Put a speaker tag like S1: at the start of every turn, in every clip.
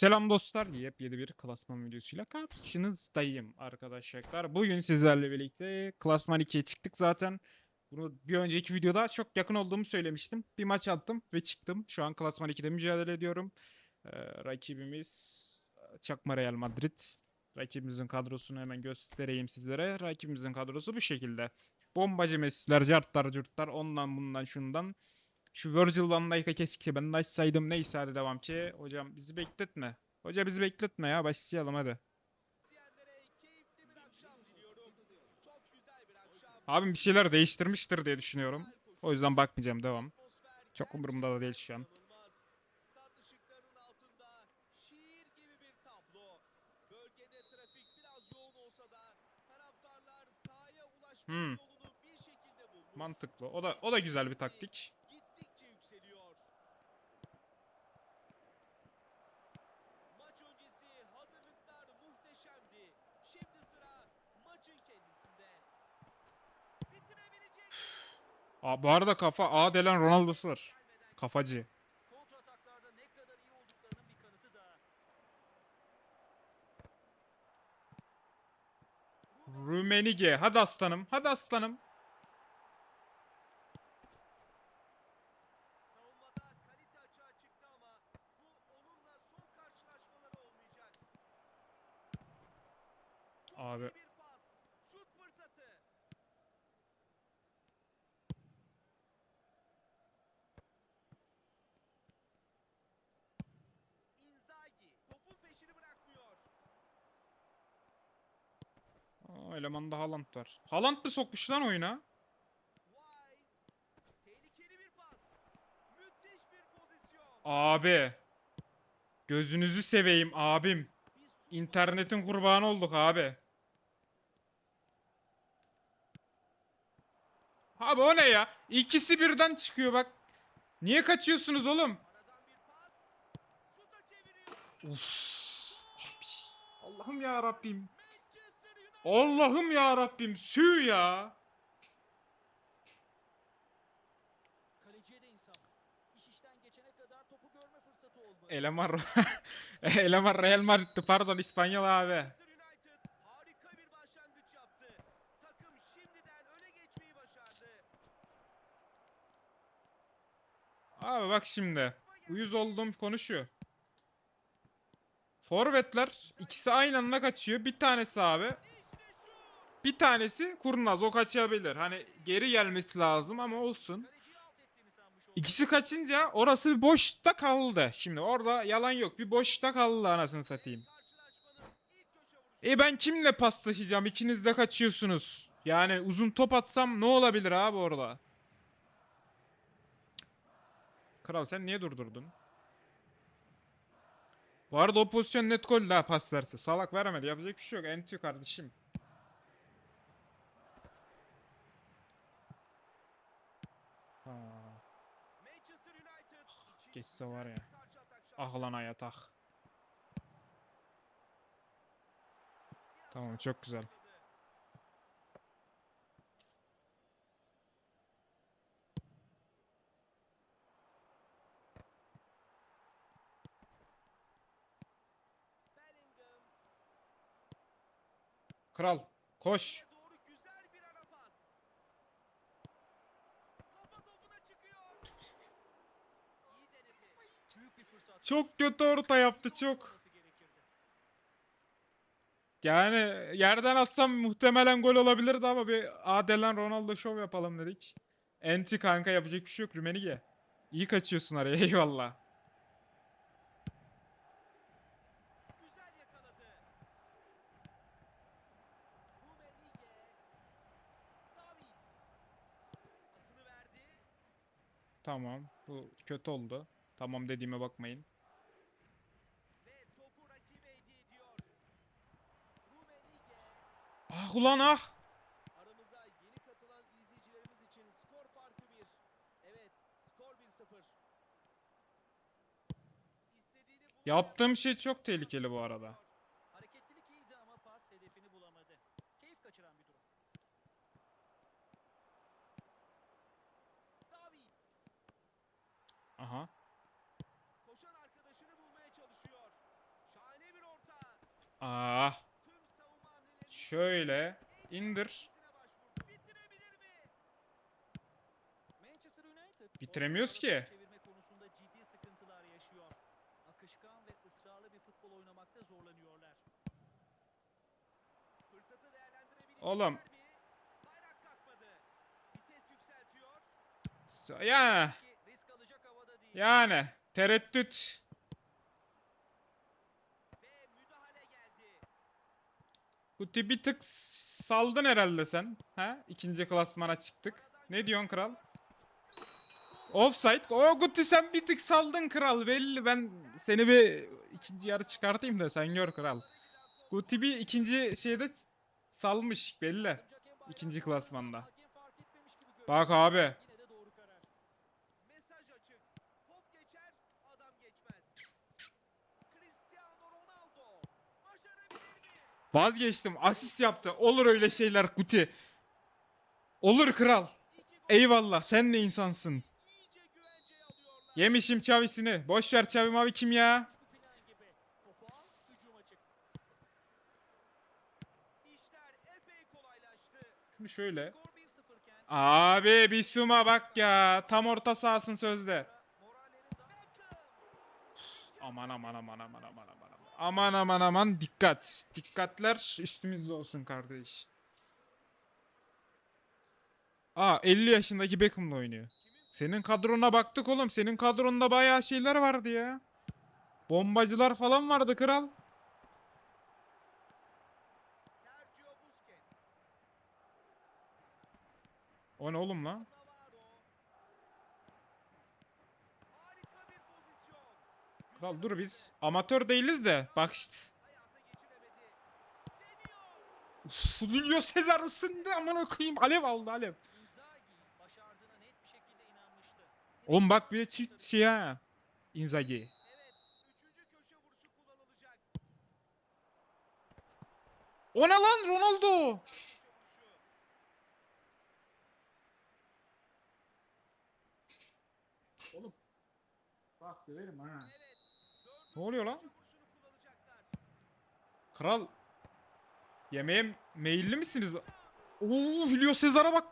S1: Selam dostlar. Yepyeni bir klasman videosuyla karşınızdayım arkadaşlar. Bugün sizlerle birlikte klasman 2'ye çıktık zaten. Bunu bir önceki videoda çok yakın olduğumu söylemiştim. Bir maç attım ve çıktım. Şu an klasman 2'de mücadele ediyorum. Ee, rakibimiz e, Çakma Real Madrid. Rakibimizin kadrosunu hemen göstereyim sizlere. Rakibimizin kadrosu bu şekilde. Bombacı Messi'ler, cartlar, curtlar, ondan bundan şundan. Şu Virgil van Dijk'a keşke ben de açsaydım. Neyse hadi devam ki. Hocam bizi bekletme. Hoca bizi bekletme ya. Başlayalım hadi. Abim bir şeyler değiştirmiştir diye düşünüyorum. O yüzden bakmayacağım. Devam. Çok umurumda da değil şu an. Hmm. Mantıklı. O da o da güzel bir taktik. Aa, bu arada kafa A delen Ronaldo'su var. Kafacı. Rumenige. Hadi aslanım. Hadi aslanım.
S2: Savunmada kalite açığa çıktı ama bu onunla son karşılaşmaları olmayacak. Çok
S1: Abi.
S2: iyi bir pas. Şut fırsatı. Inzaghi topun peşini bırakmıyor.
S1: Aa, elemanda Haaland var. Haaland mı sokmuş lan oyuna? Abi. Gözünüzü seveyim abim. İnternetin kurbanı olduk abi. Abi o ne ya? İkisi birden çıkıyor bak. Niye kaçıyorsunuz oğlum?
S2: Çeviriyor.
S1: Allah'ım ya Rabbim. Allah'ım ya Rabbim. Sü ya. Eleman Eleman Real Madrid'ti pardon İspanyol abi. Abi bak şimdi. Uyuz olduğum konuşuyor. Forvetler ikisi aynı anda kaçıyor. Bir tanesi abi. Bir tanesi kurnaz o kaçabilir. Hani geri gelmesi lazım ama olsun. İkisi kaçınca orası bir boşta kaldı. Şimdi orada yalan yok. Bir boşta kaldı anasını satayım. E ben kimle paslaşacağım? İkiniz de kaçıyorsunuz. Yani uzun top atsam ne olabilir abi orada? Kral sen niye durdurdun? Bu arada o pozisyon net gol daha pas. Salak veremedi. Yapacak bir şey yok. Entü kardeşim. Ha, geçse var ya.
S2: güzel bir karşı atak şansı.
S1: ah ah. Tamam çok güzel. Kral koş.
S2: doğru güzel bir ara pas. Kafa topuna çıkıyor. İyi denedi.
S3: Büyük bir fırsat.
S1: Çok kötü orta yaptı çok. Yani yerden atsam muhtemelen gol olabilirdi ama bir Adelen Ronaldo show yapalım dedik. Enti kanka yapacak bir şey yok Rümenige. İyi kaçıyorsun araya eyvallah. Tamam bu kötü oldu. Tamam dediğime bakmayın. Ah ulan ah.
S2: Aramıza yeni katılan izleyicilerimiz için skor farkı 1. Evet, skor 1-0. İstediğini buldu.
S1: Yaptığım şey çok tehlikeli bu arada.
S3: Futbol oynamakta zorlanıyorlar.
S2: Fırsatı değerlendirebilecekler
S1: Oğlum. Ya.
S3: Ki.
S1: Yani. Tereddüt.
S2: Ve müdahale geldi.
S1: Guti bir tık saldın herhalde sen. Ha? İkinci klasmana çıktık. Ne diyorsun kral? Offside. O Guti sen bir tık saldın kral. Belli ben seni bir ikinci yarı çıkartayım da sen gör kral. Guti bir ikinci şeyde salmış belli. İkinci klasmanda. Bak abi. Vazgeçtim. Asist yaptı. Olur öyle şeyler Guti. Olur kral. Eyvallah. Sen de insansın. Yemişim Xavi'sini. Boş ver Xavi mavi kim ya? Şimdi şöyle.
S3: Skor 1-0 iken
S1: Abi bir suma bak ya. Tam orta sahasın sözde. Aman aman aman aman aman aman. Aman. Aman aman dikkat. Dikkatler üstümüzde olsun kardeş. Aa 50 yaşındaki Beckham'la oynuyor. Senin kadrona baktık oğlum. Senin kadronda bayağı şeyler vardı ya. Bombacılar falan vardı kral. O ne oğlum lan?
S2: Navarro. Harika bir pozisyon.
S1: Kral dur biz. Amatör değiliz de. Bak işte. Julio Cesar ısındı amına koyayım. Alev aldı alev. Oğlum bak bir de çift şey ha. Inzaghi.
S2: Evet, üçüncü köşe vuruşu kullanılacak.
S1: O ne lan Ronaldo? Oğlum. Bak döverim ha.
S2: Evet,
S1: Ne oluyor lan? Kral. Yemeğe meyilli misiniz? Oo Julio Cesar'a bak.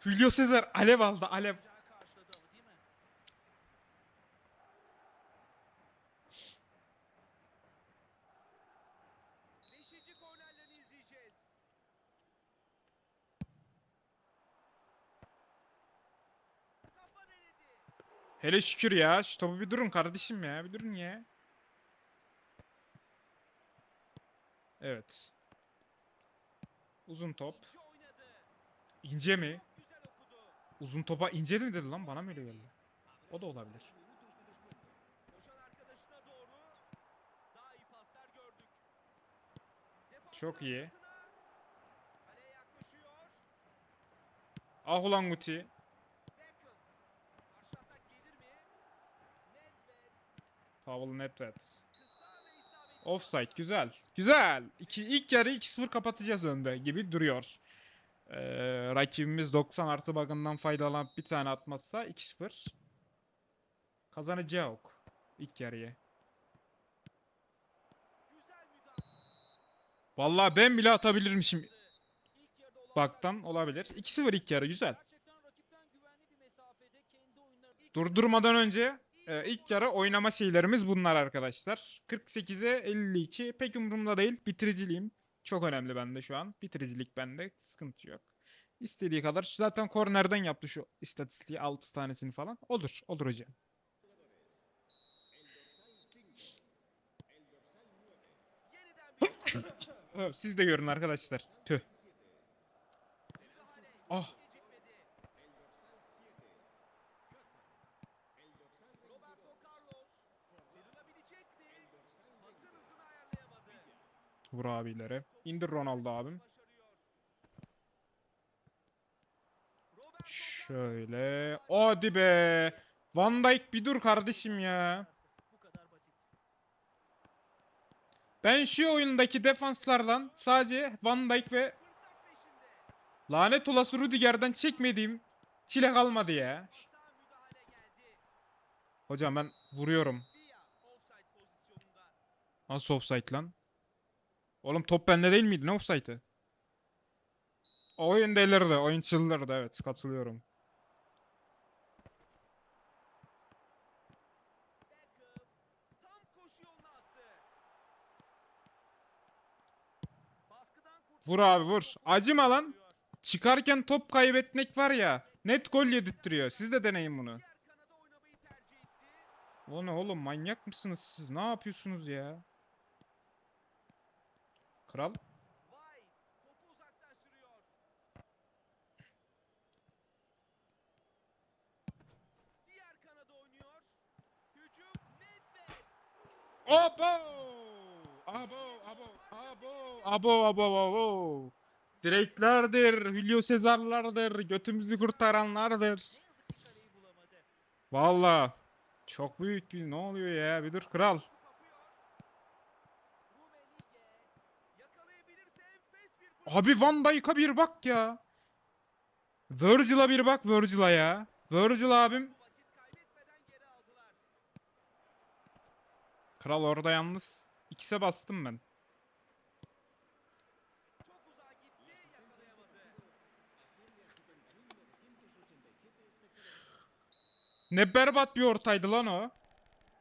S1: Julio Cesar alev aldı alev.
S3: Güzel karşıladı ama değil mi?
S2: Beşinci kornerlerini izleyeceğiz. Kafa denedi.
S1: Hele şükür ya. Şu topu bir durun kardeşim ya. Bir durun ya. Evet. Uzun top.
S2: İnce
S1: mi? Uzun topa ince mi dedi lan? Bana mı öyle geldi? O da olabilir. Çok iyi. Ah ulan Guti.
S2: Ve isabetli.
S1: Offside güzel. Güzel. İki, ilk yarı 2-0 kapatacağız önde gibi duruyor. Ee, rakibimiz 90 artı bakımdan faydalanıp bir tane atmazsa 2-0. Kazanacak ilk yarıyı. Vallahi ben bile atabilirmişim. Baktan olabilir. 2-0 ilk yarı güzel. Durdurmadan önce e, ilk yarı oynama şeylerimiz bunlar arkadaşlar. 48'e 52 pek umurumda değil. Bitiriciliğim çok önemli bende şu an. Bitiricilik bende sıkıntı yok. İstediği kadar zaten kornerden yaptı şu istatistiği 6 tanesini falan. Olur, olur hocam. Siz de görün arkadaşlar. Tüh. Ah.
S2: Gecikmedi.
S1: Vur abilere. İndir Ronaldo abim. Şöyle. Hadi be. Van Dijk bir dur kardeşim ya. Ben şu oyundaki defanslardan sadece Van Dijk ve lanet olası Rudiger'den çekmediğim çile kalmadı ya. Hocam ben vuruyorum. Nasıl offside lan? Oğlum top bende değil miydi? Ne offside'ı? Oyun delirdi. Oyun çıldırdı. Evet katılıyorum. Vur abi vur. Acıma lan. Çıkarken top kaybetmek var ya. Net gol yedirttiriyor. Siz de deneyin bunu. O ne oğlum manyak mısınız siz? Ne yapıyorsunuz ya?
S2: Nedved.
S1: Abo! Abo, abo, abo, abo, abo, abo. Direklerdir, Julio Sezar'lardır, götümüzü kurtaranlardır. Valla çok büyük bir ne oluyor ya bir dur kral.
S2: Topu kapıyor. Rumenige yakalayabilirse enfes bir fırsat.
S1: Abi Van Dijk'a bir bak ya. Virgil'a bir bak Virgil'a ya. Virgil abim. Kral orada yalnız. İkise bastım ben. Ne berbat bir ortaydı lan o.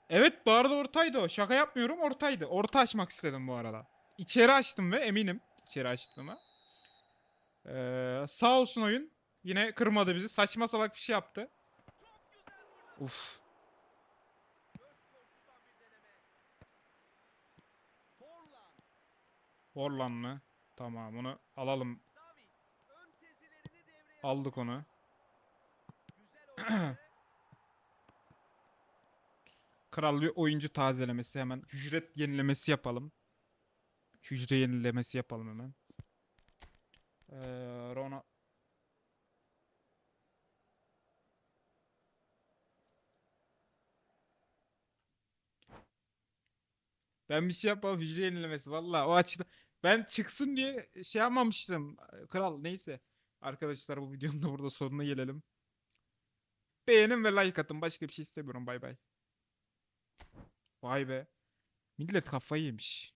S1: Evet bu arada ortaydı o. Şaka yapmıyorum ortaydı. Orta açmak istedim bu arada. İçeri açtım ve eminim içeri açtığıma. Ee, sağ olsun oyun. Yine kırmadı bizi. Saçma salak bir şey yaptı. Uf.
S3: Forlan.
S1: Orlan mı? Tamam onu alalım. Aldık onu. Kral bir oyuncu tazelemesi hemen. Hücret yenilemesi yapalım. Hücre yenilemesi yapalım hemen. Ee, Rona... Ben bir şey yapamam hücre yenilemesi valla o açıda. Ben çıksın diye şey yapmamıştım. Kral neyse. Arkadaşlar bu videonun da burada sonuna gelelim. Beğenin ve like atın. Başka bir şey istemiyorum. Bay bay. Vay be. Millet kafayı yemiş.